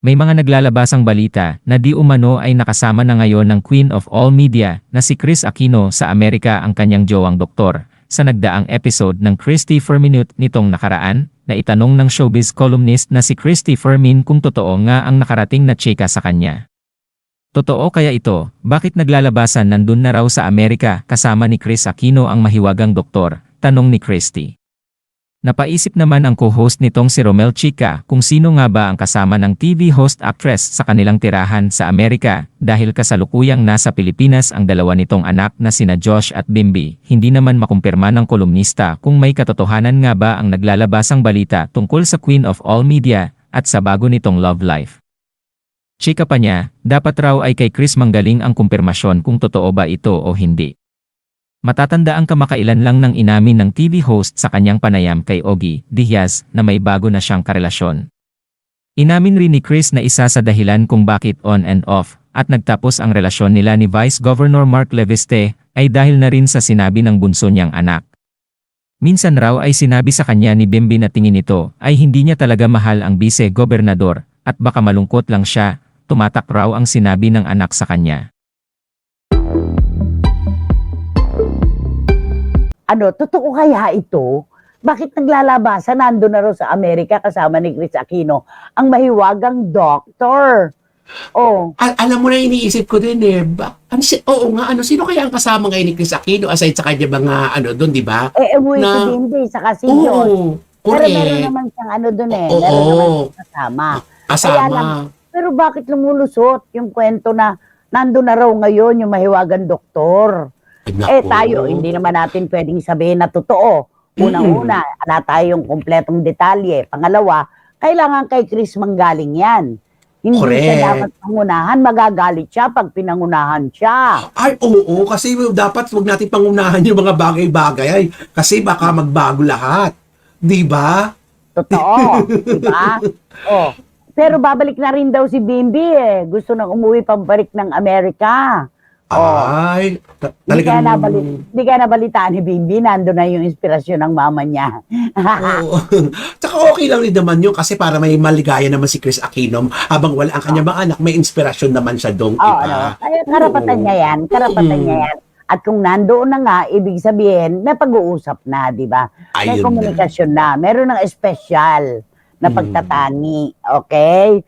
May mga naglalabasang balita na di umano ay nakasama na ngayon ng Queen of All Media na si Chris Aquino sa Amerika ang kanyang jowang doktor. Sa nagdaang episode ng Christy Ferminute nitong nakaraan, na itanong ng showbiz columnist na si Christy Fermin kung totoo nga ang nakarating na chika sa kanya. Totoo kaya ito, bakit naglalabasan nandun na raw sa Amerika kasama ni Chris Aquino ang mahiwagang doktor? Tanong ni Christy. Napaisip naman ang co-host nitong si Romel Chica kung sino nga ba ang kasama ng TV host actress sa kanilang tirahan sa Amerika dahil kasalukuyang nasa Pilipinas ang dalawa nitong anak na sina Josh at Bimby. Hindi naman makumpirma ng kolumnista kung may katotohanan nga ba ang naglalabasang balita tungkol sa Queen of All Media at sa bago nitong love life. Chika pa niya, dapat raw ay kay Chris Manggaling ang kumpirmasyon kung totoo ba ito o hindi. Matatanda ang kamakailan lang ng inamin ng TV host sa kanyang panayam kay Ogie Diaz na may bago na siyang karelasyon. Inamin rin ni Chris na isa sa dahilan kung bakit on and off at nagtapos ang relasyon nila ni Vice Governor Mark Leviste ay dahil na rin sa sinabi ng bunso niyang anak. Minsan raw ay sinabi sa kanya ni Bimbi na tingin nito ay hindi niya talaga mahal ang vice-gobernador at baka malungkot lang siya, tumatak raw ang sinabi ng anak sa kanya. Ano, totoo kaya ito? Bakit naglalabasan nando na raw sa Amerika kasama ni Chris Aquino ang mahiwagang doctor? Oh, Al- alam mo na iniisip ko din eh. Ba- ano, si- oo nga, ano, sino kaya ang kasama ngayon ni Chris Aquino aside sa kanya mga ano doon, di ba? eh, si Na- Bimbi sa casino. Oo, Pero meron correct. naman siyang ano dun eh. Oo. Meron naman siyang kasama. Kaya Kasama. lang- Pero bakit lumulusot yung kwento na nando na raw ngayon yung mahiwagang doktor? Eh tayo, hindi naman natin pwedeng sabihin na totoo. Unang-una, wala tayong kompletong detalye. Pangalawa, kailangan kay Chris manggaling yan. Hindi Correct. siya dapat pangunahan, magagalit siya pag pinangunahan siya. Ay, oo, kasi dapat wag natin pangunahan yung mga bagay-bagay ay, kasi baka magbago lahat. Di ba? Totoo, di ba? Oh. Pero babalik na rin daw si Bimbi eh. Gusto nang umuwi pabalik ng Amerika. Oh. Ay, ta- Hindi kaya, talagang... nabali, hindi kaya nabalitaan ni Bimbi, nando na yung inspirasyon ng mama niya. Oo. Tsaka okay lang rin naman yun kasi para may maligaya naman si Chris Aquino habang wala ang kanyang mga anak, may inspirasyon naman siya doong Oo, iba. ano. Kaya karapatan Oo. niya yan. Karapatan Mm. niya yan. At kung nandoon na nga, ibig sabihin, may pag-uusap na, di ba? May Ayun na. komunikasyon na. Meron ng espesyal na Mm. pagtatangi. Okay?